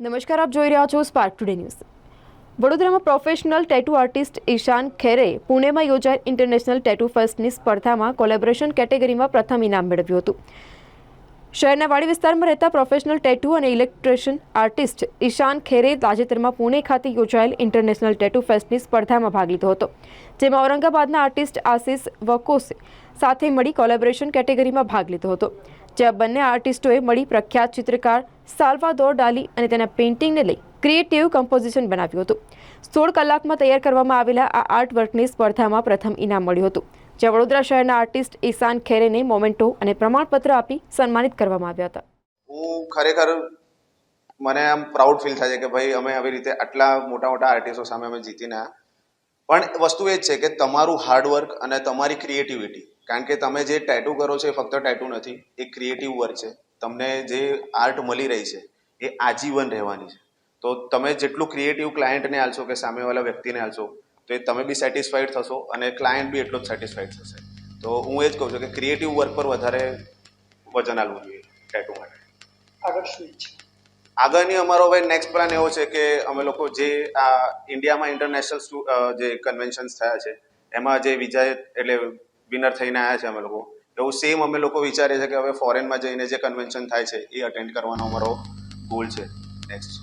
નમસ્કાર, આપ જોઈ રહ્યા છો સ્પાર્ક ટુડે ન્યૂઝ વડોદરામાં professional tattoo artist Ishan Khere પુણેમાં યોજાયેલ ઇન્ટરનેશનલ ટેટુ ફેસ્ટની સ્પર્ધામાં કોલેબોરેશન કેટેગરીમાં પ્રથમ ઇનામ મેળવ્યું હતું. શહેરના વાડી વિસ્તારમાં રહેતા પ્રોફેશનલ ટેટુ અને ઇલેક્ટ્રિશિયન આર્ટિસ્ટ ઈશાન ખેરે તાજેતરમાં પુણે ખાતે યોજાયેલ ઇન્ટરનેશનલ ટેટુ ફેસ્ટની સ્પર્ધામાં ભાગ લીધો હતો, જેમાં ઔરંગાબાદના આર્ટિસ્ટ આશિષ વકોસે સાથે મળી કોલેબોરેશન કેટેગરીમાં ભાગ લીધો હતો. જ્યાં બંને આર્ટિસ્ટોએ મળી પ્રખ્યાત ચિત્રકાર સાલ્વાદોર ડાલી અને તેના પેઇન્ટિંગને લઈ ક્રિએટિવ કમ્પોઝિશન બનાવ્યું હતું. સોળ કલાકમાં તૈયાર કરવામાં આવેલા આ આર્ટ વર્કની સ્પર્ધામાં પ્રથમ ઇનામ મળ્યું હતું. જ્યાં વડોદરા શહેરના આર્ટિસ્ટ ઈશાન ખેરેને મોમેન્ટો અને પ્રમાણપત્ર આપી સન્માનિત કરવામાં આવ્યા હતા. હું ખરેખર મને આમ પ્રાઉડ ફીલ થાય છે કે ભાઈ અમે આવી રીતે આટલા મોટા મોટા આર્ટિસ્ટો સામે અમે જીતીને પણ વસ્તુ એ જ છે કે તમારું હાર્ડવર્ક અને તમારી ક્રિએટિવિટી કારણ કે તમે જે ટેટુ કરો છો એ ફક્ત ટેટુ નથી એ ક્રિએટિવ વર્ક છે. તમને જે આર્ટ મળી રહી છે એ આજીવન રહેવાની છે. તો તમે જેટલું ક્રિએટિવ ક્લાયન્ટને આલશો કે સામેવાળા વ્યક્તિને આલશો તો એ તમે બી સેટિસ્ફાઈડ થશો અને ક્લાયન્ટ બી એટલો જ સેટિસ્ફાઈડ થશે. તો હું એ જ કહું છું કે ક્રિએટિવ વર્ક પર વધારે વજન આપવું જોઈએ ટેટુ માટે. આગળ શું આગળની અમારો હવે નેક્સ્ટ પ્લાન એવો છે કે અમે લોકો જે આ ઇન્ડિયામાં ઇન્ટરનેશનલ જે કન્વેન્શન્સ થયા છે એમાં જે વિજય એટલે વિનર થઈને આવ્યા છે અમે લોકો. એવું સેમ અમે લોકો વિચારીએ છીએ કે હવે ફોરેનમાં જઈને જે કન્વેન્શન થાય છે, એ અટેન્ડ કરવાનો અમારો ગોલ છે. નેક્સ્ટ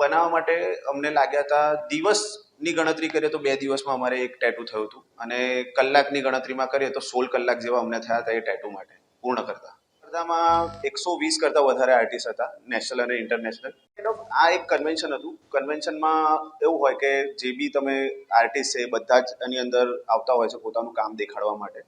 બનાવવા માટે અમને લાગ્યા હતા દિવસની ગણતરી કરીએ તો બે દિવસમાં અમારે એક ટેટુ થયું હતું. અને કલાકની ગણતરીમાં કરીએ તો સોળ કલાક જેવા અમને થયા હતા એ ટેટુ માટે, પૂર્ણ કરતા. સ્પર્ધામાં એકસો વીસ કરતાં વધારે આર્ટિસ્ટ હતા નેશનલ અને ઇન્ટરનેશનલ આ એક કન્વેન્શન હતું. કન્વેન્શનમાં એવું હોય કે જે બી તમે આર્ટિસ્ટ છે બધા જ એની અંદર આવતા હોય છે પોતાનું કામ દેખાડવા માટે.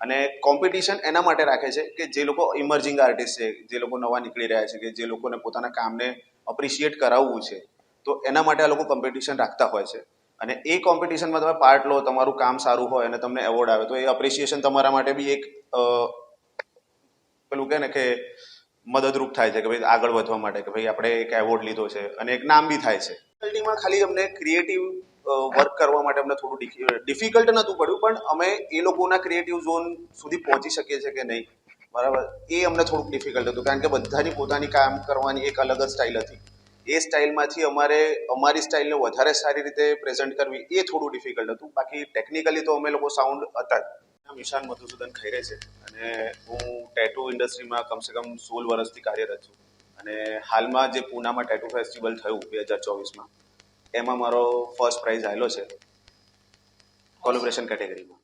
અને કોમ્પિટિશન એના માટે રાખે છે કે જે લોકો ઇમર્જિંગ આર્ટિસ્ટ છે, જે લોકો નવા નીકળી રહ્યા છે કે જે લોકોને પોતાના કામને અપ્રિશિએટ કરાવવું છે, તો એના માટે આ લોકો કોમ્પિટિશન રાખતા હોય છે. અને એ કોમ્પિટિશનમાં તમે પાર્ટ લો, તમારું કામ સારું હોય અને તમને એવોર્ડ આવે, તો એ અપ્રિશિએશન તમારા માટે બી એક પેલું કહે ને કે મદદરૂપ થાય છે, કે ભાઈ આગળ વધવા માટે, કે ભાઈ આપણે એક એવોર્ડ લીધો છે અને એક નામ બી થાય છે. ફેકલ્ટીમાં ખાલી અમને ક્રિએટિવ વર્ક કરવા માટે અમને થોડું ડિફિકલ્ટ નહોતું પડ્યું, પણ અમે એ લોકોના ક્રિએટિવ ઝોન સુધી પહોંચી શકીએ છીએ કે નહીં. બરાબર? એ અમને થોડુંક ડિફિકલ્ટ હતું, કારણ કે બધાની પોતાની કામ કરવાની એક અલગ જ સ્ટાઇલ હતી. એ સ્ટાઇલમાંથી અમારે, અમારી સ્ટાઇલને વધારે સારી રીતે પ્રેઝન્ટ કરવી એ થોડું ડિફિકલ્ટ હતું. બાકી ટેકનિકલી તો અમે લોકો સાઉન્ડ હતા જ. નામ ઈશાન મધુસૂદન ખૈરે છે. અને હું ટેટુ ઇન્ડસ્ટ્રીમાં કમસે કમ સોળ વર્ષથી કાર્યરત છું. અને હાલમાં જે પૂનામાં ટેટુ ફેસ્ટિવલ થયું બે હજાર ચોવીસમાં, એમાં મારો ફર્સ્ટ પ્રાઇઝ આવેલો છે. કોલોબ્રેશન કેટેગરીમાં